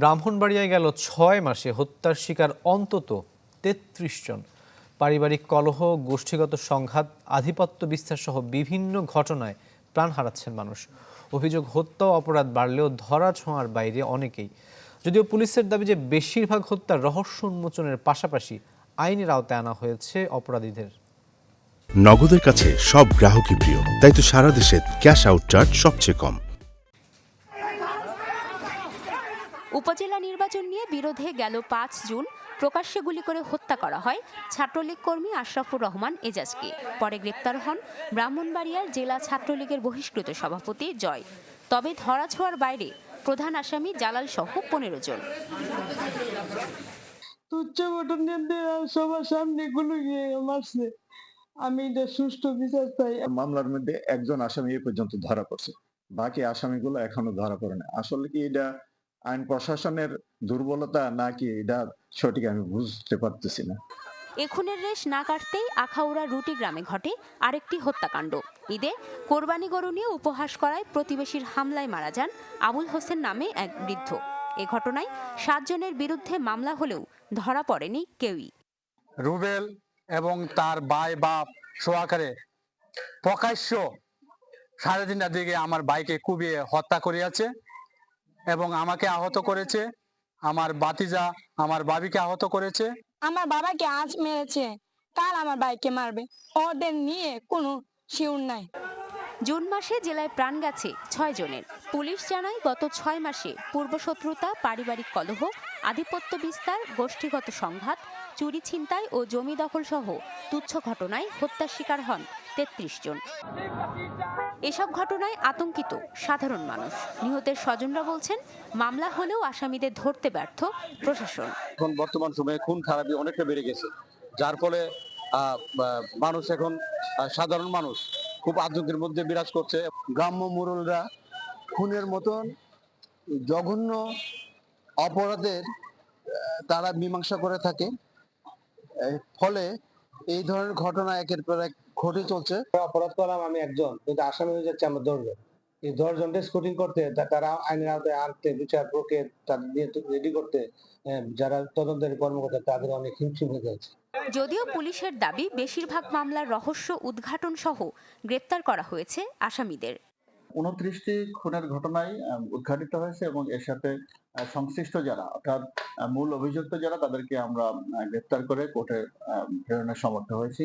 ব্রাহ্মণবাড়িয়ায় গেল ছয় মাসে হত্যার শিকার অন্তত তেত্রিশ জন। পারিবারিক কলহ, গোষ্ঠীগত সংঘাত, আধিপত্য বিস্তার সহ বিভিন্ন ঘটনায় প্রাণ হারাচ্ছেন মানুষ। অভিযোগ, হত্যা অপরাধ বাড়লেও ধরা ছোঁয়ার বাইরে অনেকেই। যদিও পুলিশের দাবি যে বেশিরভাগ হত্যার রহস্য উন্মোচনের পাশাপাশি আইনের আওতায় আনা হয়েছে অপরাধীদের। নগদের কাছে সব গ্রাহকই প্রিয়, তাই তো সারা দেশে ক্যাশ আউট চার্জ সবচেয়ে কম। উপজেলা নির্বাচন নিয়ে বিরোধে গেল পাঁচ জুন। প্রকাশ্যে গুলি করে হত্যা করা হয়। ছাত্রলীগ কর্মী আশরাফুর রহমান এজাজকে। পরে গ্রেপ্তার হন ব্রাহ্মণবাড়িয়ার জেলা ছাত্রলীগের বহিষ্কৃত সভাপতি জয়। তবে ধরাছোঁয়ার বাইরে প্রধান আসামি জালাল সহ পনেরো জন। তুচ্ছ ঘটনা সবার সামনে গুলো গিয়ে মারছে। আমি এটা সুষ্ঠু বিচার চাই। মামলার মধ্যে একজন আসামি এ পর্যন্ত ধরা পড়ছে। বাকি আসামিগুলো এখনও ধরা পড়ে না। আসলে কি এটা আইন প্রশাসনের দুর্বলতা নাকি এটা সঠিক আমি বুঝতে পারতেছি না। এখুনের রেশ না কাটতেই আখাউড়া রুটি গ্রামে ঘটে আরেকটি হত্যাকাণ্ড। ঈদে কোরবানি গরু নিয়ে উপহাস করায় প্রতিবেশীর হামলায় মারা যান আবুল হোসেন নামে এক বৃদ্ধ। এ ঘটনায় সাতজনের বিরুদ্ধে মামলা হলেও ধরা পড়েনি কেউই। রুবেল এবং তার ভাই বাপ সোয়াকারে প্রকাশ্য সাড়ে তিনটার দিকে আমার বাইকে কুবিয়ে হত্যা করিয়াছে। এবং আমাকে আহত করেছে। আমার বাতিজা আমার বাবিকে আহত করেছে। আমার বাবাকে আজ মেরেছে। কাল আমার ভাইকে মারবে। ওদের নিয়ে কোনো শিউর নাই। জুন মাসে জেলায় প্রাণ গেছে ছয় জনের। পুলিশ জানায় গত ছয় মাসে পূর্বশত্রুতা পারিবারিক কলহ আধিপত্য বিস্তার গোষ্ঠীগত সংঘাত চুরি ছিনতাই ও জমি দখল সহ তুচ্ছ ঘটনায় হত্যার শিকার হন। তেত্রিশ জন। এসব ঘটনায় আতঙ্কিত সাধারণ মানুষ। নিহতের স্বজনরা বলছেন, মামলা হলেও আসামিদের ধরতে ব্যর্থ প্রশাসন। এখন বর্তমান সময়ে খুন খারাপি অনেকটা বেড়ে গেছে। যার ফলে মানুষ এখন সাধারণ মানুষ খুব আতঙ্কের মধ্যে বিরাজ করছে। গ্রাম্য মোড়লরা খুনের মতন জঘন্য অপরাধের তারা মীমাংসা করে থাকে। ফলে এই ধরনের ঘটনা একের পর এক ঘটে চলছে। অপরাধ করলাম আমি একজন কিন্তু আসামি হয়ে যাচ্ছে আমরা দশজন। এই দশজনকে স্কুটিং করতে তারা আইনের আওতায় আনতে বিচার প্রক্রিয়া তাদের রেডি করতে যারা তদন্তের কর্মকর্তা তাদের অনেক হিমশিম হয়ে যাচ্ছে যদিও পুলিশের দাবি বেশিরভাগ মামলার রহস্য উদ্ঘাটন সহ গ্রেপ্তার করা হয়েছে আসামিদের। উনত্রিশটি খুনের ঘটনায় উদ্ঘাটিত হয়েছে এবং এর সাথে সংশ্লিষ্ট যারা অর্থাৎ মূল অভিযুক্ত যারা তাদেরকে আমরা গ্রেপ্তার করে কোর্টে আহ, প্রেরণের সমর্থ হয়েছি।